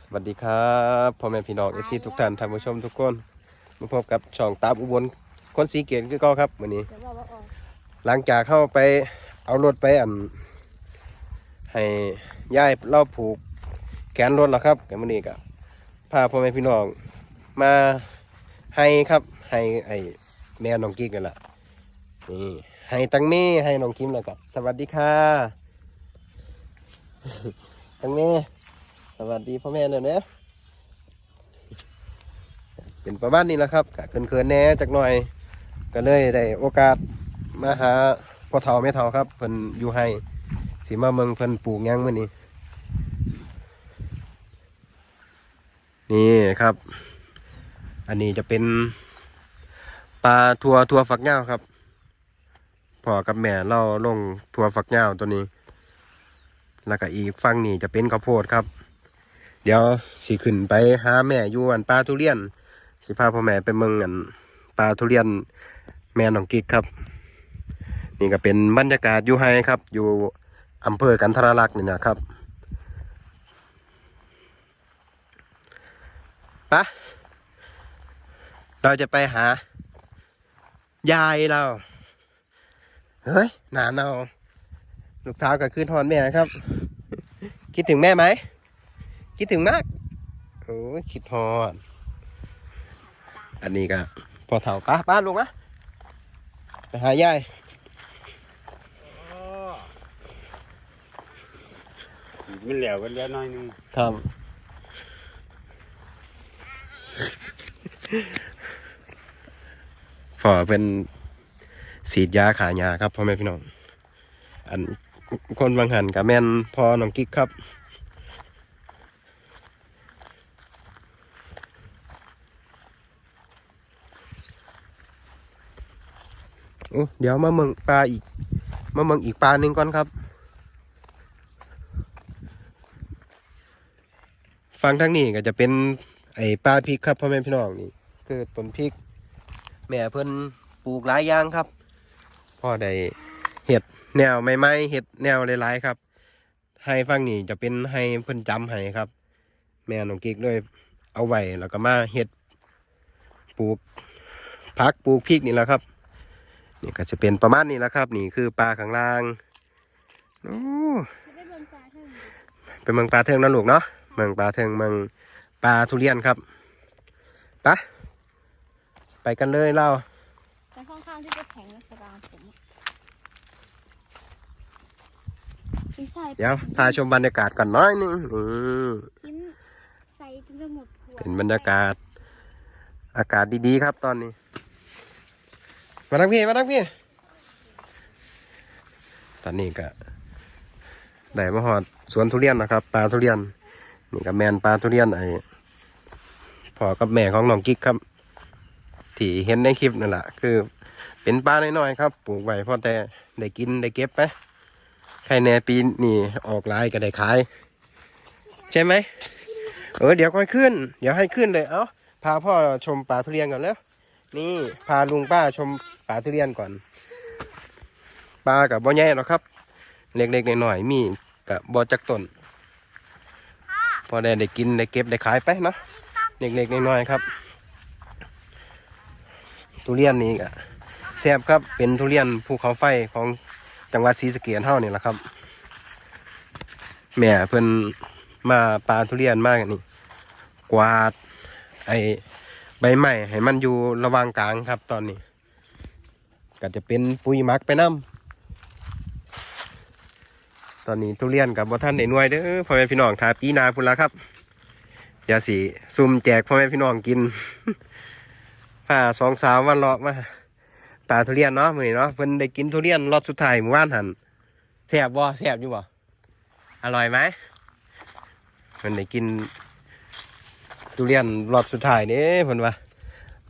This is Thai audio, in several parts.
สวัสดีครับพ่อแม่พี่น้องเอฟซีทุกท่านท่านผู้ชมทุกคน มาพบกับช่องตามอุบลคนสีเกียรติคือเก็ครับวันนี้เดี๋ยวบอกว่าออกหลังจากเข้าไปเอารถไปอัน ให้ย่ายเล่าผูกแขนรถแล้วครับกันวันนี้ก็พาพ่อแม่พี่น้องมาให้ครับให้ไอ้แม่น้องกิ๊กกันละนี่ให้ตังเม่ให้น้องคิมแล้วกับสวัสดีค่ะ ตังเม่ สวัสดีพ่อแม่เลยเนะเป็นประมาณนี้แหละครับกะเขินๆแน่จักหน่อย ก็เลยได้โอกาสมาหาพ่อเฒ่าแม่เฒ่าครับเพิ่นอยู่ให้สิมาเมืองเพิ่นปลูกยังมื้อนี้นี่ครับ อันนี้จะเป็นปลาทัวทัวฝักยาวครับพ่อกับแม่เราลงทัวฝักยาวตัวนี้ แล้วก็อีกฝั่งนี้จะเป็นข้าวโพดครับ เดี๋ยวสิขึ้นไปหาแม่อยู่อันปลาทุเรียน สิพาพ่อแม่ไปเมืองอันปลาทุเรียนแม่หนองกิ๊กครับ นี่ก็เป็นบรรยากาศอยู่ไฮครับ อยู่อำเภอกันทรลักษณ์นี่นะครับปะเราจะไปหา ยายเราเฮ้ยหนาเนาลูกสาวก็ขึ้นทอนแม่ครับ คิดถึงแม่ไหม คิดถึงมาก โอ้ยคิดทอด อันนี้ก็พอเถ่าป้าป้าลงนะไปหายายมันเหลวกันแล้วน้อยหนึงครับฝอเป็นสีดยาขายาครับพ่อแม่พี่น้อง อันคนบางหันกับแม่นพอน้องกิ๊กครับ โอ้เดี๋ยวมาเมืองปลาอีก มาเมืองอีกปลาหนึ่งก่อนครับ ฟังทางนี้ก็จะเป็นไอ้ปลาพริกครับพ่อแม่พี่น้องนี่คือต้นพริก แม่เพิ่นปลูกหลายอย่างครับพ่อได้เห็ดแนวใหม่ๆเห็ดแนวหลายๆครับให้ฟังนี่จะเป็นให้เพิ่นจำให้ครับ แม่น้องกิ๊กเลยเอาไว้แล้วก็มาเห็ดปลูกพักปลูกพริกนี่แหละครับ นี่ก็จะเป็นประมาณนี้แหละครับ นี่คือปลาข้างล่างโอ้จะได้เบิ่งปลาเท่านี้เป็นเมืองปลาเทิงนะลูกเนาะเมืองปลาเทิงเมืองปลาทุเรียนครับไปะไปกันเลยเล่าแต่ค่อนข้างที่จะแข็งนะสรามผมกินใส่เดี๋ยวพาชมบรรยากาศก่อนน้อยหนึงนี่กินใส่จนจะหมดขวดเป็นบรรยากาศ อากาศดีๆครับตอนนี้ มาทั้งพี่มาทั้งพี่ ตอนนี้ก็ได้มาหอดสวนทุเรียนนะครับปลาทุเรียนนี่ก็แมนปลาทุเรียนไอ้พ่อกับแม่ของน้องกิ๊กครับ ที่เห็นในคลิปนั่นแหละคือ เป็นปลาน้อยๆครับปลูกไว้พอแต่ได้กินได้เก็บไปใครแน่ปีนี่ออกลายก็ได้ขาย ใช่ไหมเออเดี๋ยวค่อยขึ้น เดี๋ยวให้ขึ้นเลยเอ้าพาพ่อชมป่าทุเรียนก่อนแล้ว นี่พาลุงป้าชมป่าทุเรียนก่อนปลากับบ่อใหญ่หรอกครับ เล็กๆหน่อยๆมีกับบ่อจักต้นพอได้ได้กินได้เก็บได้ขายไปเนาะเล็กๆน้อยๆครับ ทุเรียนนี่ก็แซ่บครับเป็นทุเรียนภูเขาไฟของจังหวัดศรีสะเกษเท่านี่แหละครับ แม่เพิ่นมาปลาทุเรียนมากนี่ กวาด ไอ ใบไม้ให้มันอยู่ระหว่างกลางครับตอนนี้ ก็จะเป็นปุ๋ยมักไปน้ำตอนนี้ทุเรียนกับบ่ท่านในหน่วยเด้อพ่อแม่พี่น้องทาปีนาพุ่นละครับเดี๋ยวสิซุ่มแจกพ่อแม่พี่น้องกินผ้าสองสาววันเลาะมาปลาทุเรียนเนาะมือนี้เนาะเพิ่นได้กินทุเรียนรอบสุดท้ายเมื่อวานหันแซ่บบ่แซ่บอยู่บ่อร่อยไหมเพิ่นได้กิน ทุเรียนรอบสุดท้ายนี่เพิ่นว่า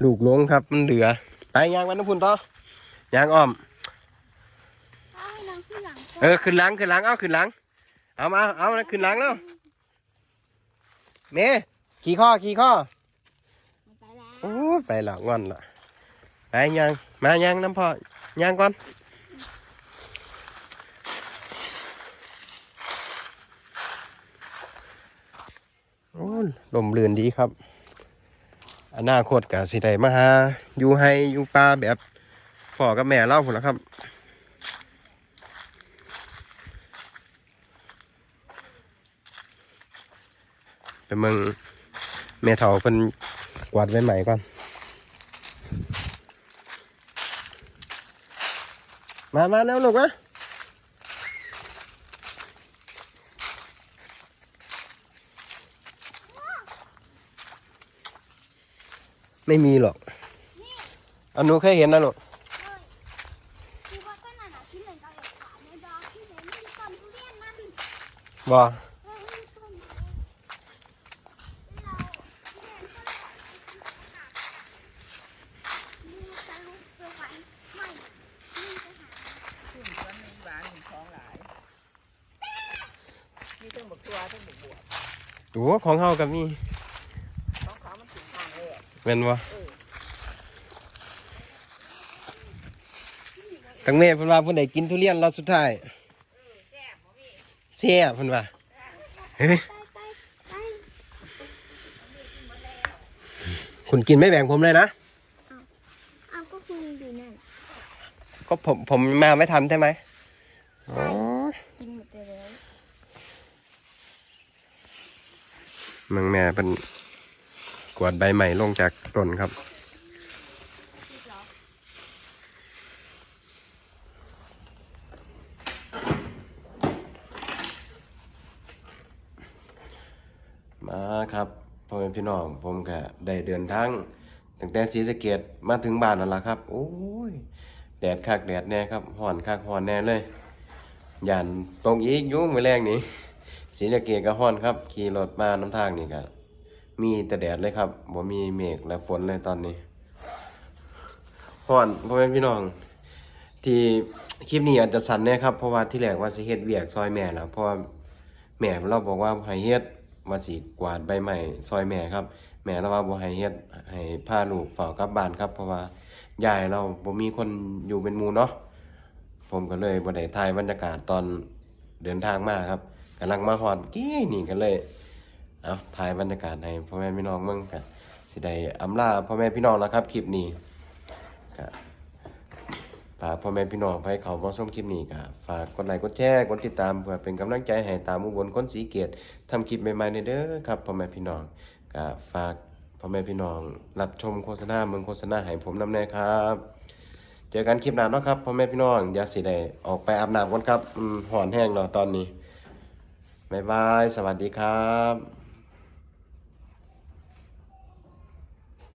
ลูกหลงครับมันเหลือไปยางมันน้ำพุ่นต่อยางอ้อมเอาให้นางขึ้นหลังเออขึ้นหลังขึ้นหลังเอาขึ้นหลังเอามาเอามาขึ้นหลังแล้วเมขี่ข้อขี่ข้อไปแล้วโอ้ไปและงอนละไปยางมายางน้ำพ่อยางก่อน ลมเรือนดีครับ อนาคตกะสิได้มาหาอยู่ให้อยู่ป่าแบบพ่อกับแม่เล่าพุ่นละครับไปเมืองแม่เฒ่าเพิ่นกวาดไว้ใหม่ก่อน มามาแล้วลูกนะ ไม่มีหรอกอันหนูเคยเห็นนะลูกคือว่าต้นนั้นอะที่เหมือนกับเอกสารในดอกที่เหมือนมีต้นทุเรียนนั่นบ่เออมีต้นไม้เราทุเรียนต้นใหญ่มีจะลุกเกินไปไม่มีจะหาขึ้นวันหนึ่งบานหนึ่งของหลายมีทั้งบกตัวทั้งบกบวบโอ้ของเฮากับมี ของเขามันถึงทางเลย แม่นบ่เออทั้งแม่เพิ่นว่าเพิ่นได้กินทุเรียนรอบสุดท้ายแซ่บบ่มีแซ่บเพิ่นว่าเฮ้ยไปไปไปคุณกินไม่แบ่งผมเลยนะเอาก็คุณอยู่นั่นก็ผมผมมาไม่ทันใช่ไหมอ๋อกินหมดไปแล้วเมืองแม่เป็น กวาดใบใหม่ลงจากต้นครับ มาครับพ่อแม่พี่น้องผมก็ได้เดินทางตั้งแต่ศรีสะเกดมาถึงบ้านนั่นละครับ โอ้ย แดดคักแดดแน่ครับห่อนคักห่อนแน่เลยยานตรงอีกยุ่มือแรงนี่ศรีสะเกดก็ห่อนครับ ขี่รถมาน้ำทางนี่ก็ มีแต่แดดเลยครับบ่มีเมฆและฝนเลยตอนนี้ห่อนพ่อแม่พี่น้อง ที่คลิปนี้อาจจะสั้นแน่ครับ เพราะว่าที่แรกว่าสิเฮ็ดเวียกซอยแม่แล้วเพราะว่าแม่เราบอกว่าให้เฮ็ดว่าสิกวาดใบไม้ซอยแม่ครับ แม่เราว่าบ่ให้เฮ็ดให้พาลูกเฝ้ากลับบ้านครับ เพราะว่ายายเราบ่มีคนอยู่เป็นหมู่เนาะผมก็เลยบ่ได้ถ่ายบรรยากาศตอนเดินทางมาครับกำลังมาฮอดกี้นี่ก็เลย เอาถ่ายบรรยากาศให้พ่อแม่พี่น้องเบิ่งกันสิได้อำลาพ่อแม่พี่น้องแล้วครับคลิปนี้ก็ฝากพ่อแม่พี่น้องให้เขามาชมคลิปนี้ก็ฝากกดไลค์กดแชร์กดติดตามเพื่อเป็นกำลังใจให้ตามอุบลคนสีเกียรติทำคลิปใหม่ๆในเด้อครับพ่อแม่พี่น้องก็ฝากพ่อแม่พี่น้อง รับชมโฆษณาเมืองโฆษณาให้ผมนำแน่ครับ เจอกันคลิปหน้าเนาะครับพ่อแม่พี่น้องอย่าสิได้ออกไปอาบน้ำก่อนครับอืมห่อนแห้งแล้วตอนนี้บ๊ายบาย สวัสดีครับ